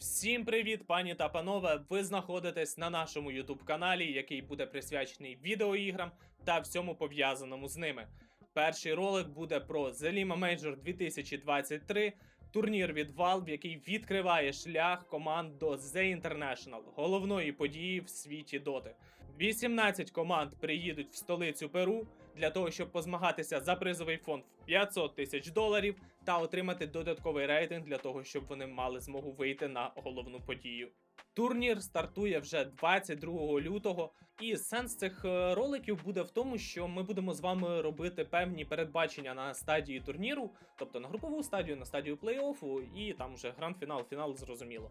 Всім привіт, пані та панове! Ви знаходитесь на нашому YouTube каналі, який буде присвячений відеоіграм та всьому пов'язаному з ними. Перший ролик буде про The Lima Major 2023, турнір від Valve, який відкриває шлях команд до The International, головної події в світі доти. 18 команд приїдуть в столицю Перу для того, щоб позмагатися за призовий фонд в 500 тисяч доларів та отримати додатковий рейтинг для того, щоб вони мали змогу вийти на головну подію. Турнір стартує вже 22 лютого, і сенс цих е, роликів буде в тому, що ми будемо з вами робити певні передбачення на стадії турніру, тобто на групову стадію, на стадію плей-оффу, і там вже гранд-фінал, фінал зрозуміло.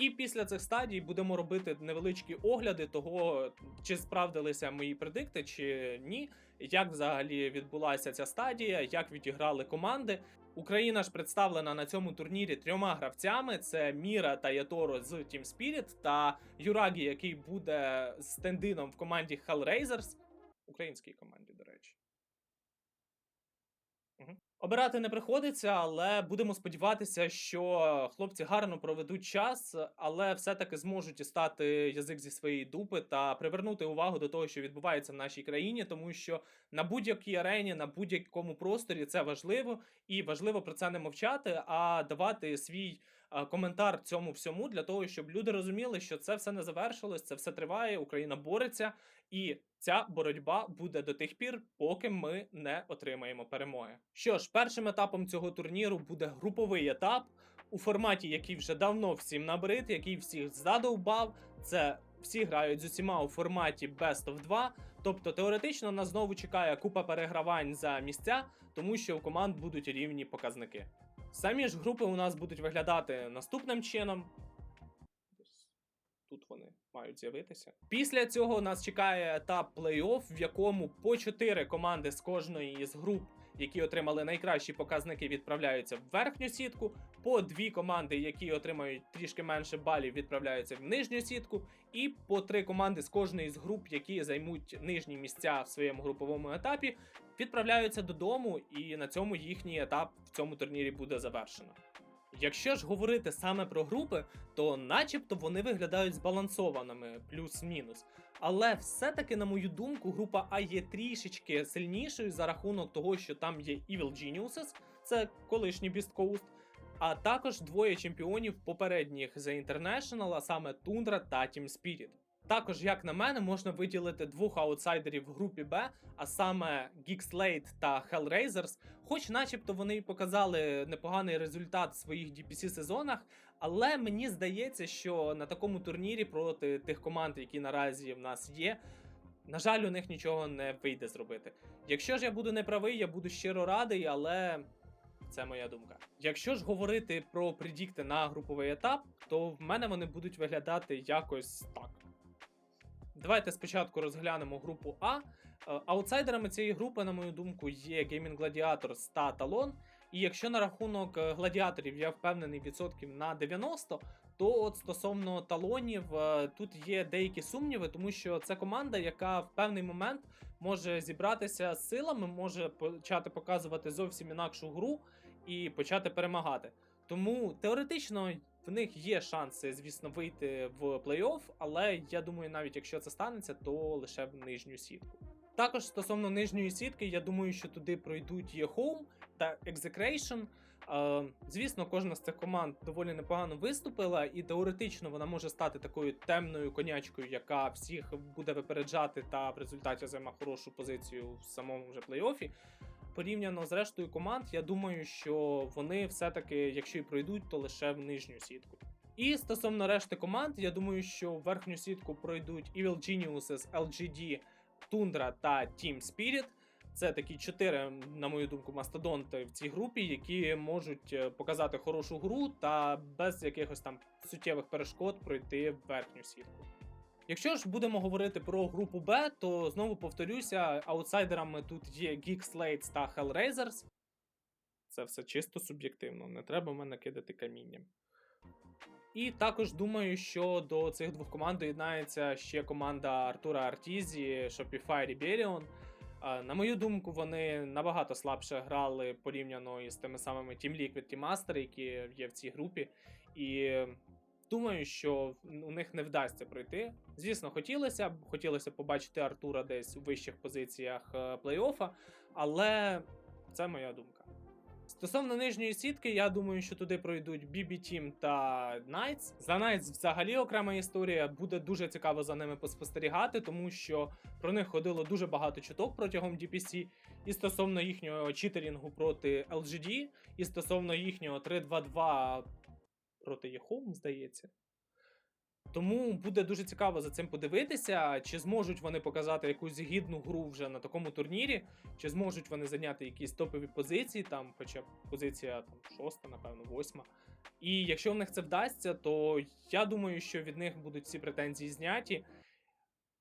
І після цих стадій будемо робити невеличкі огляди того, чи справдилися мої предикти, чи ні, як взагалі відбулася ця стадія, як відіграли команди. Україна ж представлена на цьому турнірі трьома гравцями: це Міра та Яторо з Team Spirit та Юрагі, який буде стендином в команді Hellraisers, українській команді. Обирати не приходиться, але будемо сподіватися, що хлопці гарно проведуть час, але все-таки зможуть дістати язик зі своєї дупи та привернути увагу до того, що відбувається в нашій країні, тому що на будь-якій арені, на будь-якому просторі це важливо, і важливо про це не мовчати, а давати свій коментар цьому всьому для того, щоб люди розуміли, що це все не завершилось, це все триває, Україна бореться, і ця боротьба буде до тих пір, поки ми не отримаємо перемоги. Що ж, першим етапом цього турніру буде груповий етап у форматі, який вже давно всім набрид, який всіх задовбав. Це всі грають з усіма у форматі Best of 2. Тобто теоретично нас знову чекає купа перегравань за місця, тому що у команд будуть рівні показники. Самі ж групи у нас будуть виглядати наступним чином. Тут вони мають з'явитися. Після цього нас чекає етап плей-офф, в якому по 4 команди з кожної із груп, які отримали найкращі показники, відправляються в верхню сітку. По дві команди, які отримають трішки менше балів, відправляються в нижню сітку. І по три команди з кожної з груп, які займуть нижні місця в своєму груповому етапі, відправляються додому, і на цьому їхній етап в цьому турнірі буде завершено. Якщо ж говорити саме про групи, то начебто вони виглядають збалансованими, плюс-мінус. Але все-таки, на мою думку, група А є трішечки сильнішою за рахунок того, що там є Evil Geniuses, це колишній Beast Coast, а також двоє чемпіонів попередніх The International, а саме Тундра та Team Spirit. Також, як на мене, можна виділити двох аутсайдерів в групі Б, а саме Geekslate та Hellraisers, хоч начебто вони й показали непоганий результат в своїх DPC сезонах, але мені здається, що на такому турнірі проти тих команд, які наразі в нас є, на жаль, у них нічого не вийде зробити. Якщо ж я буду неправий, я буду щиро радий, але це моя думка. Якщо ж говорити про предікти на груповий етап, то в мене вони будуть виглядати якось так. Давайте спочатку розглянемо групу А. Е, Аутсайдерами цієї групи, на мою думку, є Gaming Gladiators та Talon. І якщо на рахунок е, гладіаторів я впевнений відсотків на 90, то от стосовно талонів е, тут є деякі сумніви, тому що це команда, яка в певний момент може зібратися з силами, може почати показувати зовсім інакшу гру і почати перемагати. Тому теоретично в них є шанси, звісно, вийти в плей-офф, але я думаю, навіть якщо це станеться, то лише в нижню сітку. Також стосовно нижньої сітки, я думаю, що туди пройдуть є Home та Execration. Е, Звісно, кожна з цих команд доволі непогано виступила, і теоретично вона може стати такою темною конячкою, яка всіх буде випереджати та в результаті займе хорошу позицію в самому вже плей-офі. Порівняно з рештою команд, я думаю, що вони все-таки, якщо і пройдуть, то лише в нижню сітку. І стосовно решти команд, я думаю, що в верхню сітку пройдуть Evil Geniuses, LGD, Tundra та Team Spirit. Це такі чотири, на мою думку, мастодонти в цій групі, які можуть е, показати хорошу гру та без якихось там суттєвих перешкод пройти в верхню сітку. Якщо ж будемо говорити про групу Б, то знову повторюся, аутсайдерами тут є Geek Slates та Hellraisers. Це все чисто суб'єктивно, не треба мене кидати камінням. І також думаю, що до цих двох команд доєднається ще команда Артура Артізі, Shopify Rebellion. На мою думку, вони набагато слабше грали порівняно із тими самими Team Liquid, Team Master, які є в цій групі. І думаю, що у них не вдасться пройти. Звісно, хотілося б, хотілося побачити Артура десь у вищих позиціях е, плей-оффа, але це моя думка. Стосовно нижньої сітки, я думаю, що туди пройдуть BB Team та Knights. За Knights взагалі окрема історія. Буде дуже цікаво за ними поспостерігати, тому що про них ходило дуже багато чуток протягом DPC. І стосовно їхнього читерінгу проти LGD, і стосовно їхнього 3-2-2 проти Єхом, здається. Тому буде дуже цікаво за цим подивитися, чи зможуть вони показати якусь гідну гру вже на такому турнірі, чи зможуть вони зайняти якісь топові позиції, там, хоча б позиція там, шоста, напевно, восьма. І якщо в них це вдасться, то я думаю, що від них будуть всі претензії зняті.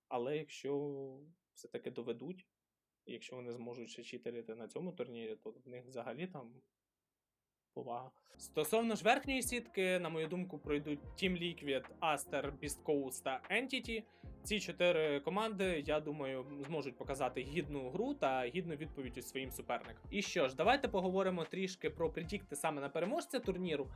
Але якщо все-таки доведуть, якщо вони зможуть ще читерити на цьому турнірі, то в них взагалі там повага. Стосовно ж верхньої сітки, на мою думку, пройдуть Team Liquid, Aster, Beast Coast та Entity. Ці чотири команди, я думаю, зможуть показати гідну гру та гідну відповідь у своїм суперникам. І що ж, давайте поговоримо трішки про предікти саме на переможця турніру.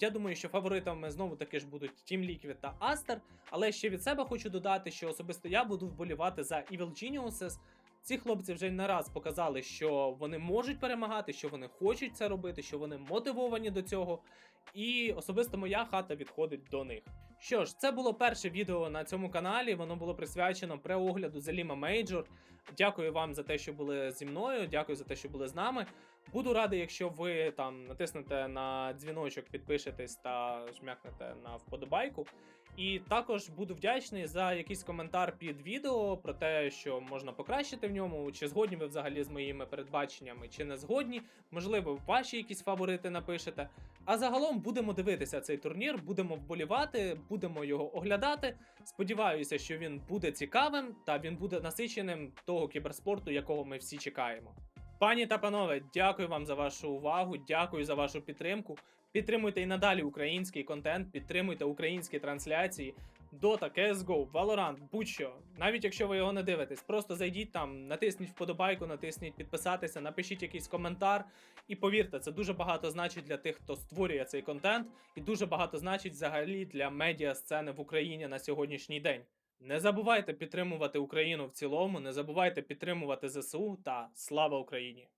Я думаю, що фаворитами знову таки ж будуть Team Liquid та Aster. Але ще від себе хочу додати, що особисто я буду вболівати за Evil Geniuses. Ці хлопці вже не раз показали, що вони можуть перемагати, що вони хочуть це робити, що вони мотивовані до цього. І особисто моя хата відходить до них. Що ж, це було перше відео на цьому каналі. Воно було присвячено преогляду Заліма Мейджор. Дякую вам за те, що були зі мною. Дякую за те, що були з нами. Буду радий, якщо ви там натиснете на дзвіночок, підпишетесь та жмякнете на вподобайку. І також буду вдячний за якийсь коментар під відео про те, що можна покращити в ньому, чи згодні ви взагалі з моїми передбаченнями, чи не згодні. Можливо, ваші якісь фаворити напишете. А загалом будемо дивитися цей турнір, будемо вболівати, будемо його оглядати. Сподіваюся, що він буде цікавим та він буде насиченим того кіберспорту, якого ми всі чекаємо. Пані та панове, дякую вам за вашу увагу, дякую за вашу підтримку. Підтримуйте і надалі український контент, підтримуйте українські трансляції. Dota, CSGO, Valorant, будь-що. Навіть якщо ви його не дивитесь, просто зайдіть там, натисніть вподобайку, натисніть підписатися, напишіть якийсь коментар. І повірте, це дуже багато значить для тих, хто створює цей контент, і дуже багато значить взагалі для медіа сцени в Україні на сьогоднішній день. Не забувайте підтримувати Україну в цілому, не забувайте підтримувати ЗСУ та слава Україні!